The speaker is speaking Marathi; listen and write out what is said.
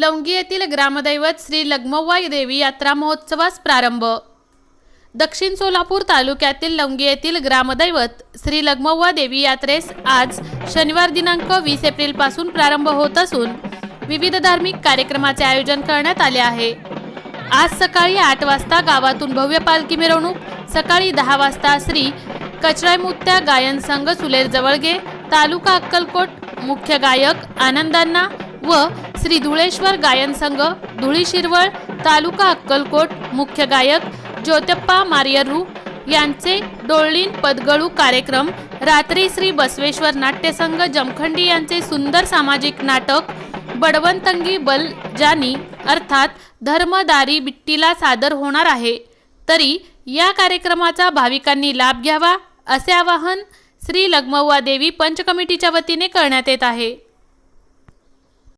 लवंगी येथील ग्रामदैवत श्री लग्मव्वा देवी यात्रा महोत्सवास प्रारंभ. दक्षिण सोलापूर तालुक्यातील लवंगी येथील ग्रामदैवत श्री लग्मव्वा देवी यात्रेस आज शनिवार दिनांक वीस एप्रिलपासून प्रारंभ होत असून विविध धार्मिक कार्यक्रमाचे आयोजन करण्यात आले आहे. आज सकाळी आठ वाजता गावातून भव्य पालखी मिरवणूक सकाळी दहा वाजता श्री कचरायमुत्या गायन संघ सुलेर जवळगे तालुका अक्कलकोट मुख्य गायक आनंदांना व श्री धुळेश्वर गायन संघ धुळी शिरवळ तालुका अक्कलकोट मुख्य गायक ज्योतप्पा मारियरू यांचे डोळीन पदगळू कार्यक्रम रात्री श्री बसवेश्वर नाट्यसंघ जमखंडी यांचे सुंदर सामाजिक नाटक बडवंतंगी बल जानी अर्थात धर्मदारी बिट्टीला सादर होणार आहे. तरी या कार्यक्रमाचा भाविकांनी लाभ घ्यावा असे आवाहन श्री लग्मव्वा देवी पंच कमिटीच्या वतीने करण्यात येत आहे.